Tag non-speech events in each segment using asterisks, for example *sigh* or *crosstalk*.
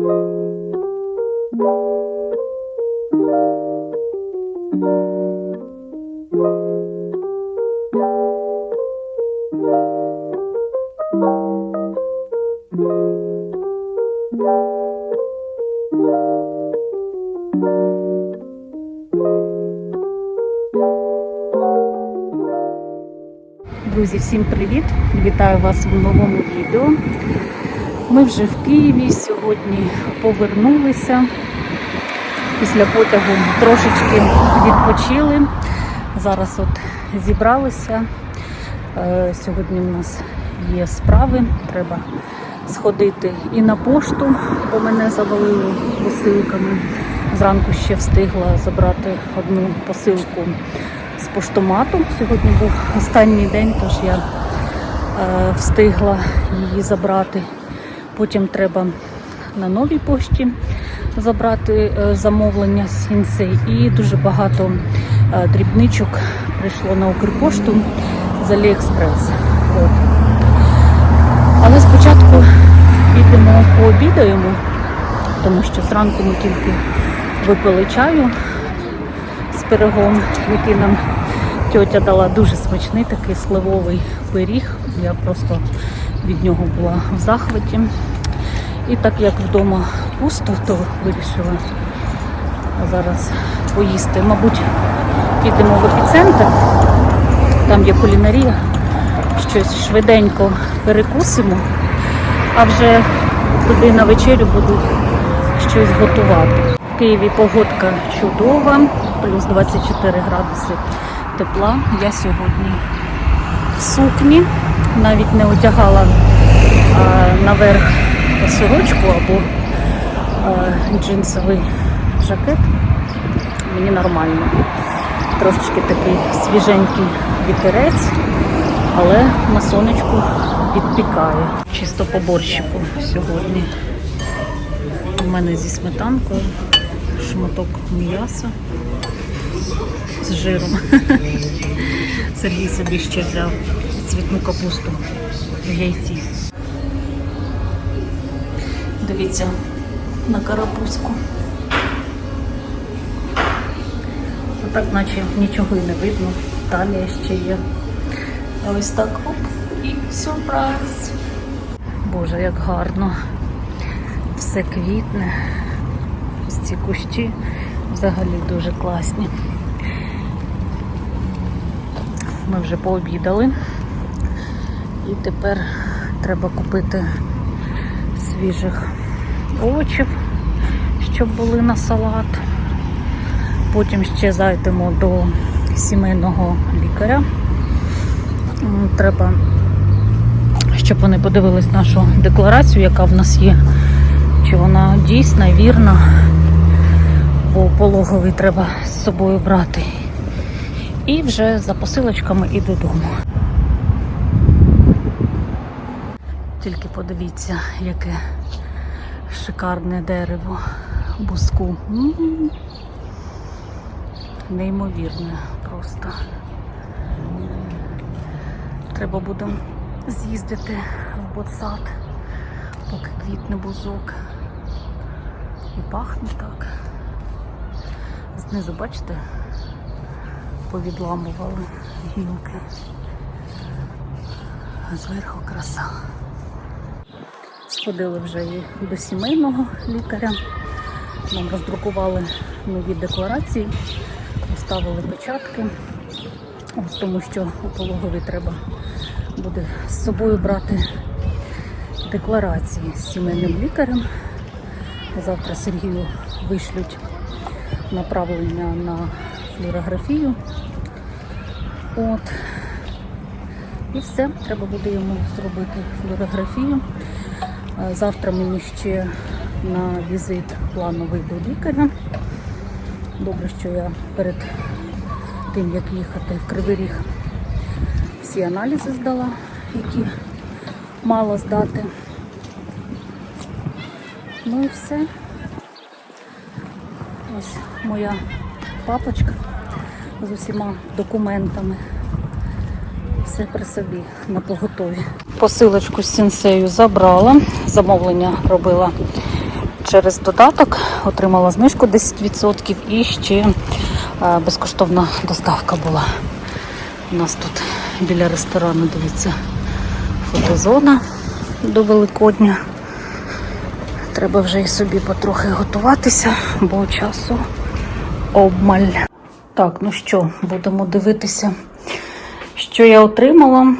Друзі, всім привіт! Вітаю вас в новому відео. Ми вже в Києві сьогодні повернулися. Після потягу трошечки відпочили. Зараз от зібралися. Е, Сьогодні в нас є справи. Треба сходити і на пошту, бо мене завалили посилками. Зранку ще встигла забрати одну посилку з поштомату. Сьогодні був останній день, тож я е, встигла її забрати. Потім треба на новій пошті забрати е, замовлення з Інсей. І дуже багато е, дрібничок прийшло на Укрпошту з Аліекспрес. От. Але спочатку підемо пообідаємо, тому що зранку ми тільки випили чаю з пирогом, який нам тьотя дала дуже смачний такий сливовий пиріг. Я просто від нього була в захваті. І так як вдома пусто, то вирішила зараз поїсти. Мабуть, підемо в епіцентр, там є кулінарія, щось швиденько перекусимо, а вже туди на вечерю буду щось готувати. В Києві погодка чудова, плюс 24 градуси тепла. Я сьогодні в сукні, навіть не одягала а, наверх сорочку або а, джинсовий жакет. Мені нормально. Трошечки такий свіженький вітерець, але на сонечку підпікає. Чисто по борщику сьогодні. У мене зі сметанкою шматок м'яса з жиром. *laughs* Сергій собі ще взяв цвітну капусту в яйці. Дивіться на карапузьку. Так наче нічого і не видно. Талія ще є. А ось так оп і сюрприз. Боже, як гарно. Все квітне. Ось ці кущі взагалі дуже класні. Ми вже пообідали. І тепер треба купити свіжих овочів, щоб були на салат. Потім ще зайдемо до сімейного лікаря. Треба, щоб вони подивились нашу декларацію, яка в нас є, чи вона дійсна, вірна, бо пологовий треба з собою брати. І вже за посилочками і додому. Тільки подивіться, яке шикарне дерево буску. Неймовірне просто. Треба буде з'їздити в ботсад, поки квітне бузок. І пахне так. Знизу, бачите, повідламували гілки. Зверху краса. Сходили вже і до сімейного лікаря. Нам роздрукували нові декларації, поставили печатки, тому що у пологові треба буде з собою брати декларації з сімейним лікарем. Завтра Сергію вишлють направлення на флюорографію. От. І все, треба буде йому зробити флюорографію. Е, Завтра мені ще на візит плановий до лікаря. Добре, що я перед тим, як їхати в Кривий Ріг, всі аналізи здала, які мала здати. Ну і все. Ось моя папочка з усіма документами. Все при собі на поготові. Посилочку з сенсею забрала. Замовлення робила через додаток, отримала знижку 10% і ще е, безкоштовна доставка була. У нас тут біля ресторану, дивіться, фотозона до Великодня. Треба вже і собі потрохи готуватися, бо часу обмаль. Так, ну що, будемо дивитися, що я отримала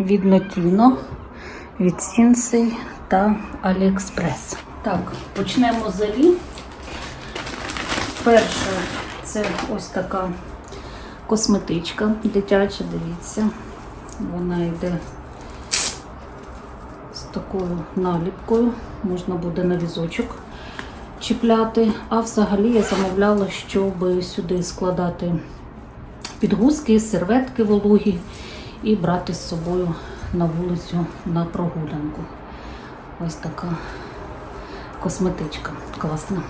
від Notino, від Сінсей та AliExpress. Так, почнемо з Алі. Перше, це ось така косметичка дитяча, дивіться. Вона йде з такою наліпкою, можна буде на візочок чіпляти. А взагалі я замовляла, щоб сюди складати підгузки, серветки вологі і брати з собою на вулицю на прогулянку. Ось така косметичка класна.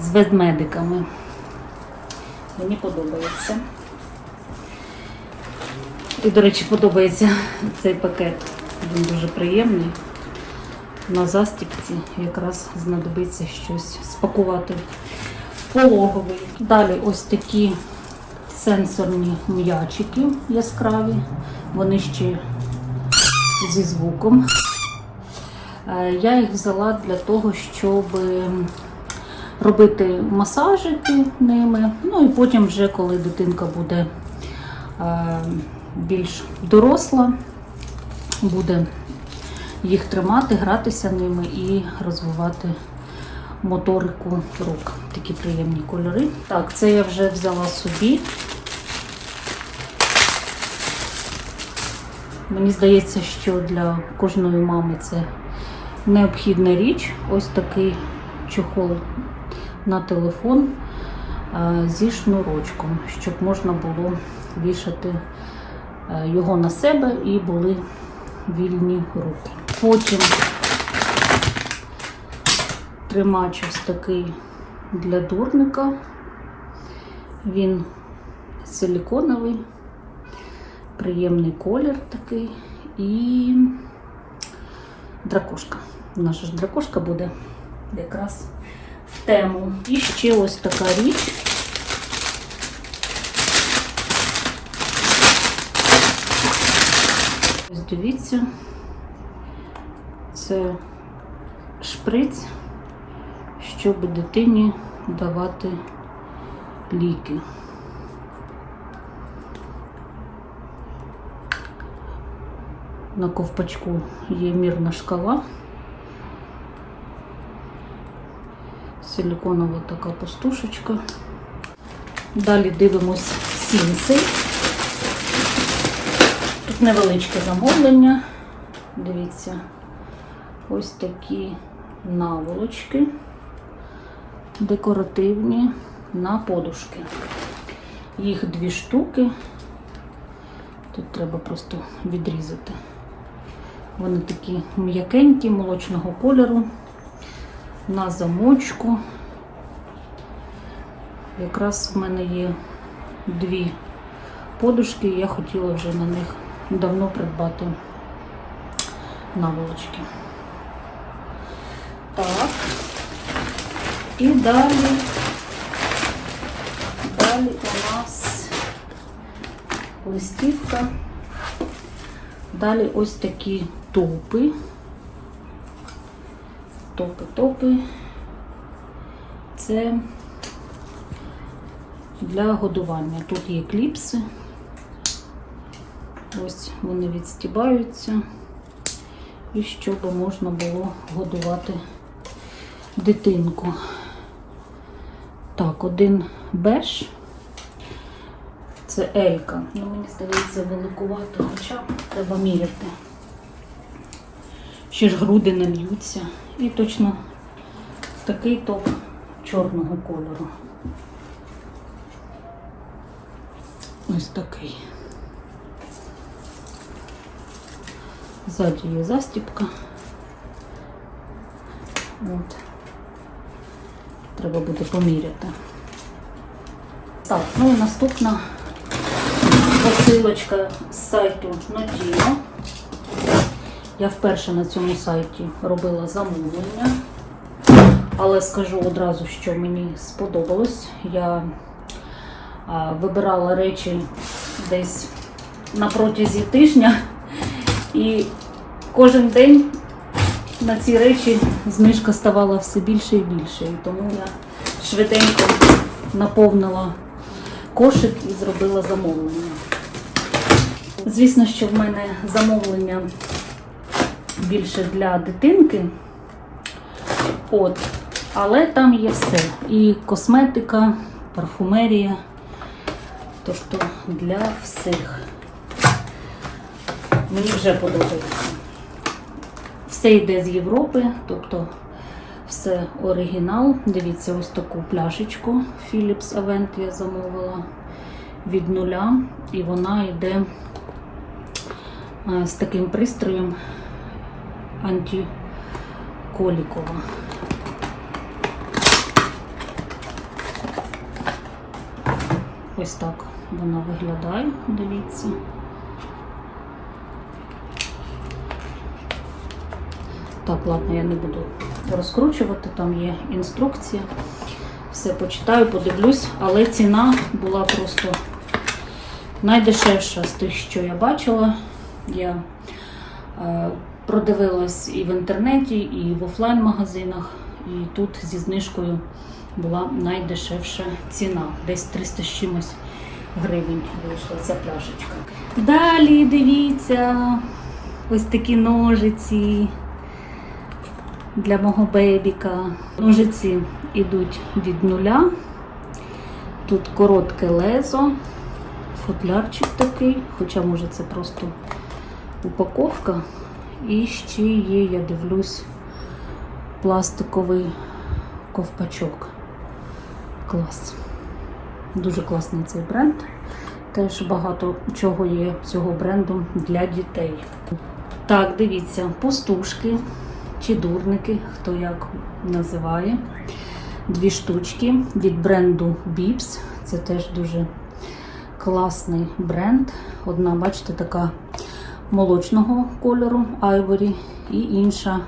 З ведмедиками. Мені подобається. І, до речі, подобається цей пакет. Він дуже приємний. На застіпці якраз знадобиться щось спакувати пологовий. Далі ось такі сенсорні м'ячики яскраві. Вони ще зі звуком. Е, Я їх взяла для того, щоб робити масажики ними. Ну і потім, вже коли дитинка буде е, більш доросла, буде їх тримати, гратися ними і розвивати моторику рук. Такі приємні кольори. Так, це я вже взяла собі. Мені здається, що для кожної мами це необхідна річ. Ось такий чохол на телефон е, зі шнурочком, щоб можна було вішати е, його на себе і були вільні руки. Потім тримач ось такий для дурника. Він силіконовий, приємний колір такий і дракошка. Наша ж дракошка буде якраз в тему. І ще ось така річ. Ось дивіться, це шприц, щоб дитині давати ліки. На ковпачку є мірна шкала. Силиконова така пустушечка. Далі дивимось сінцей. Тут невеличке замовлення. Дивіться, ось такі наволочки декоративні на подушки. Їх дві штуки. Тут треба просто відрізати. Вони такі м'якенькі, молочного кольору, на замочку. Якраз в мене є дві подушки, я хотіла вже на них давно придбати наволочки. Так. І далі, далі у нас листівка. Далі ось такі топи. Топи, топи. Це для годування. Тут є кліпси. Ось вони відстібаються. І щоб можна було годувати дитинку. Так, один беж. Це Елька. Ну, мені здається, великувато, хоча треба міряти. Ще ж груди не льються. І точно такий топ чорного кольору. Ось такий. Ззаді є застіпка. От. Треба буде поміряти. Так, ну і наступна посилочка з сайту Notino. Я вперше на цьому сайті робила замовлення. Але скажу одразу, що мені сподобалось. Я вибирала речі десь на протязі тижня, і кожен день на ці речі знижка ставала все більше і більше. І тому я швиденько наповнила кошик і зробила замовлення. Звісно, що в мене замовлення більше для дитинки. От. Але там є все. І косметика, парфумерія. Тобто для всіх. Мені вже подобається. Все йде з Європи, тобто все оригінал. Дивіться, ось таку пляшечку Philips Avent я замовила від нуля. І вона йде е, з таким пристроєм антиколікова. Ось так вона виглядає, дивіться. Так, ладно, я не буду розкручувати, там є інструкція. Все почитаю, подивлюсь, але ціна була просто найдешевша з тих, що я бачила. Я е, продивилась і в інтернеті, і в офлайн-магазинах, і тут зі знижкою була найдешевша ціна. Десь 300 з чимось гривень вийшла ця пляшечка. Далі дивіться, ось такі ножиці для мого бебіка. Ножиці йдуть від нуля. Тут коротке лезо, футлярчик такий, хоча може це просто упаковка. І ще є, я дивлюсь, пластиковий ковпачок. Клас. Дуже класний цей бренд. Теж багато чого є цього бренду для дітей. Так, дивіться, пустушки чи дурники, хто як називає. Дві штучки від бренду Bibs. Це теж дуже класний бренд. Одна, бачите, така молочного кольору Ivory і інша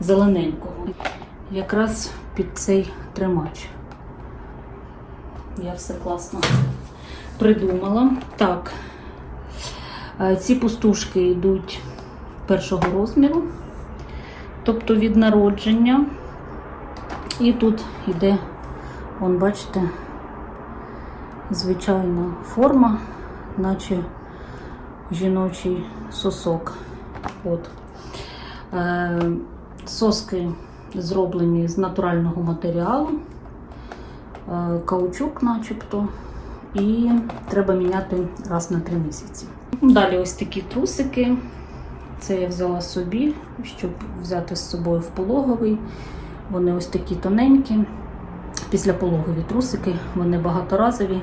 зелененького. Якраз під цей тримач. Я все класно придумала. Так, е, ці пустушки йдуть першого розміру, тобто від народження. І тут йде, вон, бачите, звичайна форма, наче жіночий сосок. От. Е, соски зроблені з натурального матеріалу, е, каучук начебто, і треба міняти раз на три місяці. Далі ось такі трусики. Це я взяла собі, щоб взяти з собою в пологовий. Вони ось такі тоненькі. Після пологові трусики, вони багаторазові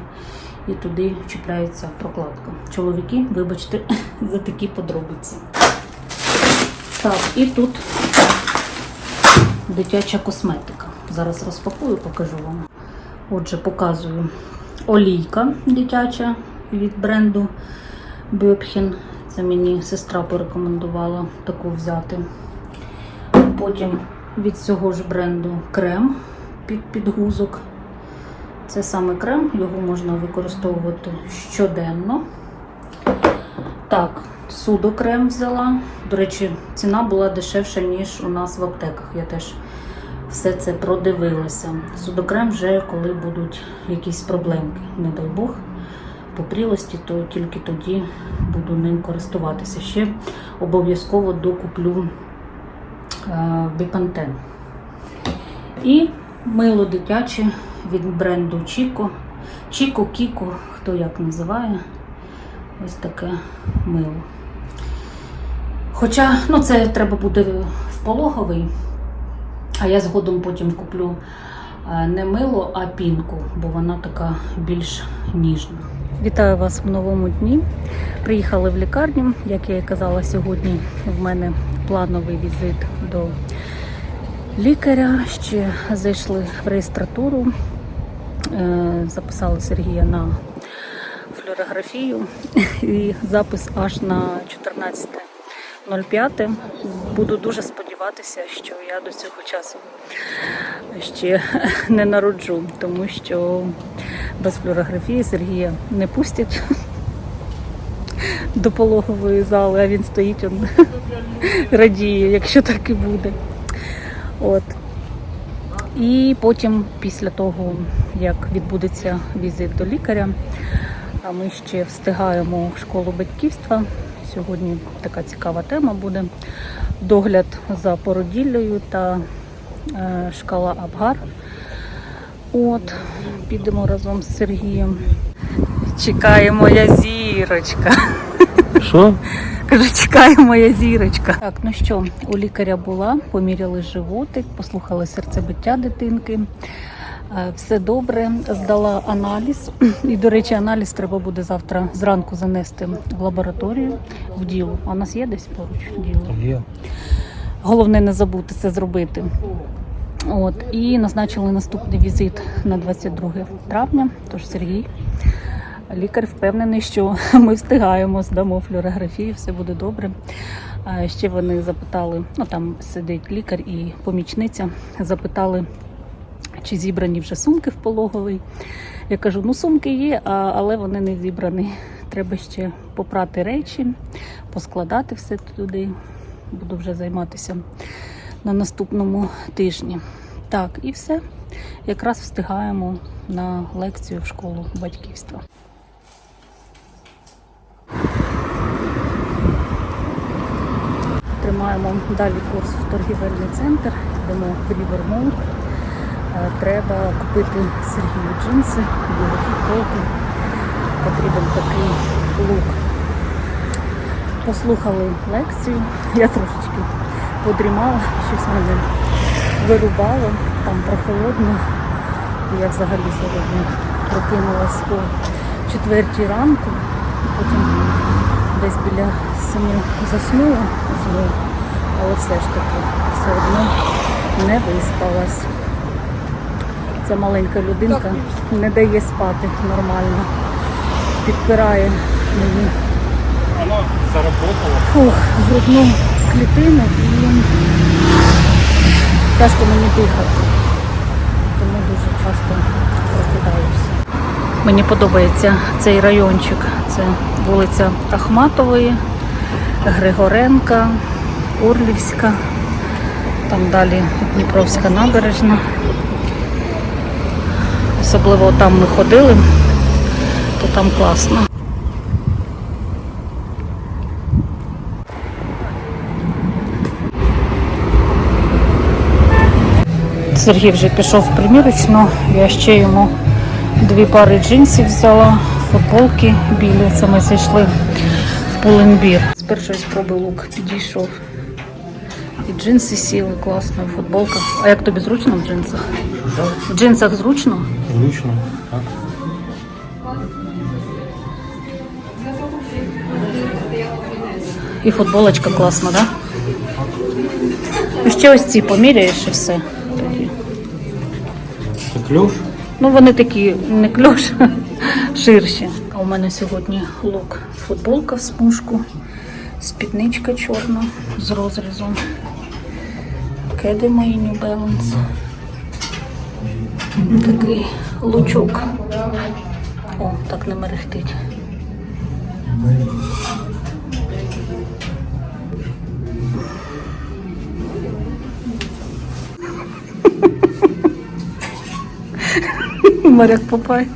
і туди чіпляється прокладка. Чоловіки, вибачте, *laughs* за такі подробиці. Так, і тут дитяча косметика. Зараз розпакую, покажу вам. Отже, показую олійка дитяча від бренду Бьопхін. Це мені сестра порекомендувала таку взяти. Потім від цього ж бренду крем під підгузок. Це саме крем, його можна використовувати щоденно. Так, судокрем взяла. До речі, ціна була дешевша, ніж у нас в аптеках. Я теж все це продивилася. Судокрем вже коли будуть якісь проблемки, не дай Бог, по прілості, то тільки тоді буду ним користуватися. Ще обов'язково докуплю е, біпантен. І мило дитяче від бренду Чіко. Чіко, Кіко, хто як називає. Ось таке мило. Хоча, ну це треба буде в пологовий, а я згодом потім куплю е, не мило, а пінку, бо вона така більш ніжна. Вітаю вас в новому дні. Приїхали в лікарню. Як я і казала, сьогодні в мене плановий візит до лікаря. Ще зайшли в реєстратуру, е, записали Сергія на флюорографію і запис аж на 14.05. Буду дуже сподіватися, що я до цього часу ще не народжу, тому що без флюорографії Сергія не пустять до пологової зали, а він стоїть он *laughs* радіє, якщо так і буде. От. І потім, після того, як відбудеться візит до лікаря, а ми ще встигаємо в школу батьківства. Сьогодні така цікава тема буде. Догляд за породіллею та е, шкала Абгар. От, підемо разом з Сергієм. Чекає моя зірочка. Що? Кажу, чекає моя зірочка. Так, ну що, у лікаря була, поміряли животик, послухали серцебиття дитинки. Е, Все добре, здала аналіз. І, до речі, аналіз треба буде завтра зранку занести в лабораторію в діло. А у нас є десь поруч діло. Є. Головне не забути це зробити. От і назначили наступний візит на 22 травня. Тож Сергій, лікар, впевнений, що *laughs* ми встигаємо, здамо флюорографію, все буде добре. Ще вони запитали: ну там сидить лікар і помічниця, запитали, чи зібрані вже сумки в пологовий. Я кажу, ну сумки є, але вони не зібрані. Треба ще попрати речі, поскладати все туди. Буду вже займатися на наступному тижні. Так, і все. Якраз встигаємо на лекцію в школу батьківства. Тримаємо далі курс в торгівельний центр, йдемо в Рівермол. Е, Треба купити Сергію джинси, білу футболку. Потрібен такий лук. Послухали лекцію, я трошечки подрімала, щось мене вирубало, там прохолодно. Я взагалі сьогодні прокинулась о четвертій ранку, потім десь біля семи заснула знову, але все ж таки все одно не виспалась. Ця маленька людинка не дає спати нормально, підпирає мені Воно заработало. фух, грудну клітину і тяжко мені дихати. Тому дуже часто прокидаюся. Мені подобається цей райончик. Це вулиця Ахматової, Григоренка, Урлівська. Там далі Дніпровська набережна. Особливо там ми ходили, то там класно. Сергій вже пішов в примірочну, я ще йому дві пари джинсів взяла, футболки білі. Це ми зайшли в Пуленбір. З першої спроби лук підійшов. І джинси сіли, класно, футболка. А як тобі зручно в джинсах? В джинсах зручно? Зручно. Так. І футболочка класна, так? Да? Ще ось ці поміряєш і все. Тоді. Це кльош? Ну, вони такі не кльош, ширші. А у мене сьогодні лук. Футболка в смужку, спідничка чорна з розрізом. Кеди мої New Balance. Такий лучок. О, так не мерехтить. Моряк Попай.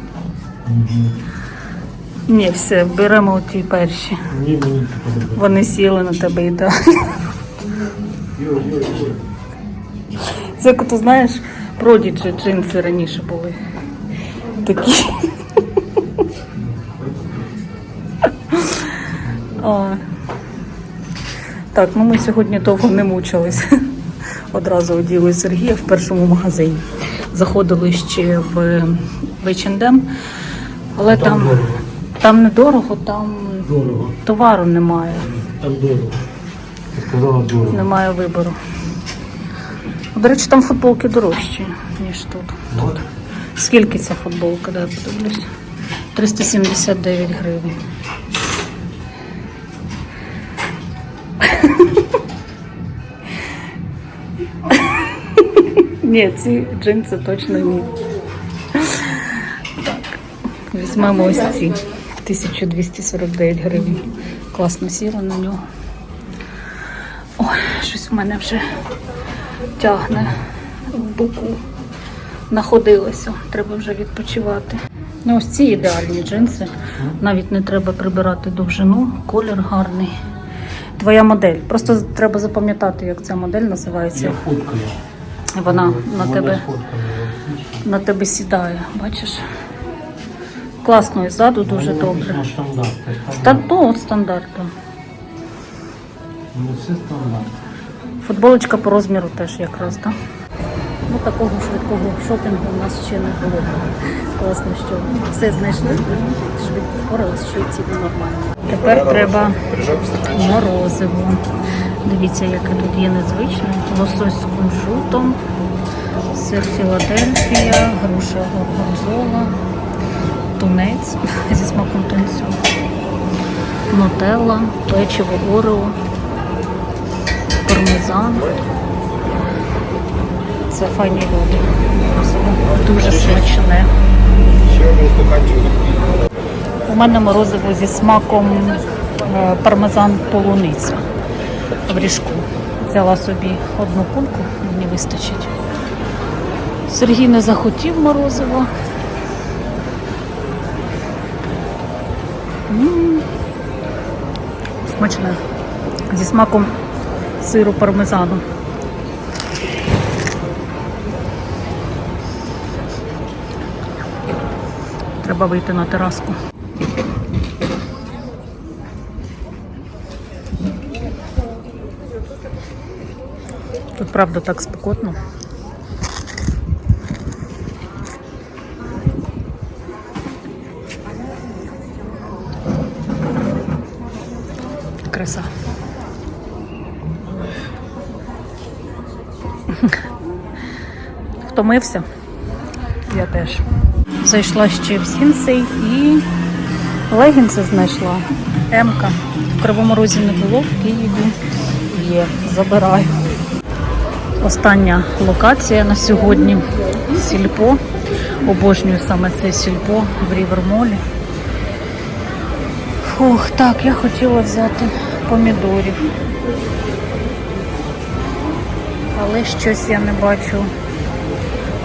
Ні, все, беремо ті перші. Вони сіли на тебе і далі. Це ти знаєш, продіджі джинси раніше були. Такі. А. Так, ну ми сьогодні довго не мучились. Одразу оділи Сергія в першому магазині. Заходили ще в H&M, але Там там, дорого. там недорого, там Дорого. товару немає. Так дорого. Ти сказала дорого. Немає вибору. До речі, там футболки дорожчі, ніж тут. От. Скільки ця футболка, дай подивлюсь? 379 гривень. *laughs* Ні, ці джинси точно ні. Візьмемо ось ці. 1249 гривень. Класно сіла на нього. Ой, щось в мене вже тягне в боку. Находилося, треба вже відпочивати. Ну, ось ці ідеальні джинси. Навіть не треба прибирати довжину, колір гарний. Твоя модель. Просто треба запам'ятати, як ця модель називається. Я фоткаю. Вона на тебе, на тебе сідає, бачиш? Класно і ззаду дуже добре. Ну, стандарт. Ну, от стандарту. Ну, все стандарт. Футболочка по розміру теж якраз, так? Ну, такого швидкого шопінгу у нас ще не було. Класно, що все знайшли швидко впоралися, що і ціни нормальні. Тепер треба морозиво. Дивіться, яке тут є незвичне. Лосось з кунжутом, сир Філадельфія, груша горгонзола, тунець *laughs* зі смаком тунцю, нутелла, печиво орео, пармезан. Це файні люди. Дуже смачне. У мене морозиво зі смаком е, пармезан полуниця в ріжку. Взяла собі одну кульку, мені вистачить. Сергій не захотів морозиво. Смачне. Зі смаком сиру пармезану. Треба вийти на тераску. Тут правда так спекотно. Втомився? Я теж. Зайшла ще в Сінсей і легінси знайшла. Емка. В Кривому Розі не було, в Києві є. Забираю. Остання локація на сьогодні сільпо. Обожнюю саме це сільпо в Рівермолі. Фух, так, я хотіла взяти помідорів. Але щось я не бачу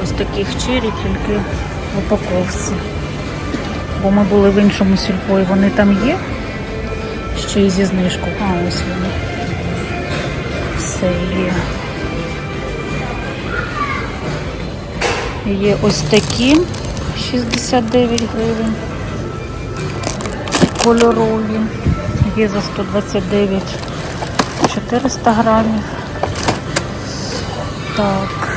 ось таких чері, тільки в упаковці. Бо ми були в іншому сільпо і вони там є. Ще й зі знижкою. А, ось вони. Все є. Є ось такі 69 гривень. Кольорові. Є за 129 400 грамів. Так.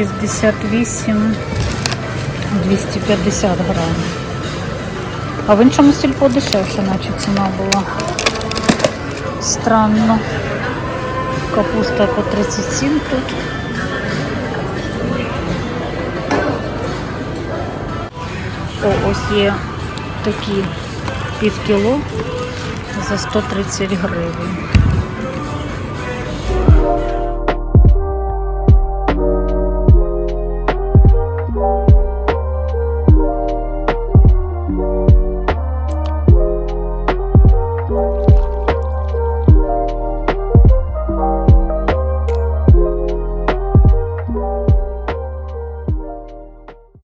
68 250 грамів. А в іншому сільпо дешевше, наче ціна була. Странно. Капуста по 37 тут. О, ось є такі пів кіло за 130 гривень.